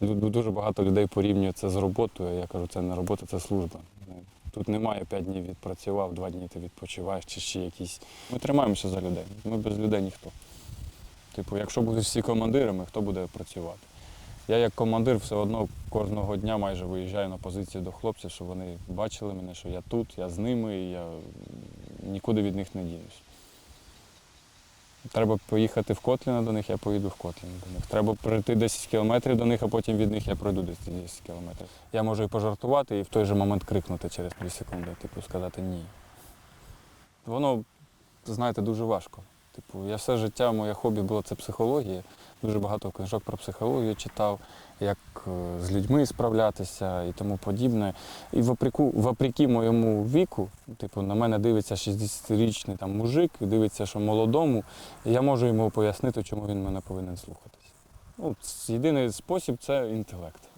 Дуже багато людей порівнює це з роботою. Я кажу, це не робота, це служба. Тут немає п'ять днів відпрацював, два дні ти відпочиваєш чи ще якісь. Ми тримаємося за людей. Ми без людей ніхто. Типу, якщо будуть всі командирами, хто буде працювати? Я як командир все одно кожного дня майже виїжджаю на позицію до хлопців, щоб вони бачили мене, що я тут, я з ними, і я нікуди від них не дінусь. Треба поїхати в Котліна до них, я поїду в Котліна до них. Треба пройти 10 кілометрів до них, а потім від них я пройду 10 кілометрів. Я можу і пожартувати, і в той же момент крикнути через 2 секунди, типу, сказати ні. Воно, знаєте, дуже важко. Типу, я все життя, моє хобі було це психологія. Дуже багато книжок про психологію читав, як е, з людьми справлятися і тому подібне. І вопреку, вопреки моєму віку, типу, на мене дивиться 60-річний там мужик, дивиться, що молодому, я можу йому пояснити, чому він мене повинен слухатись. Ну, єдиний спосіб це інтелект.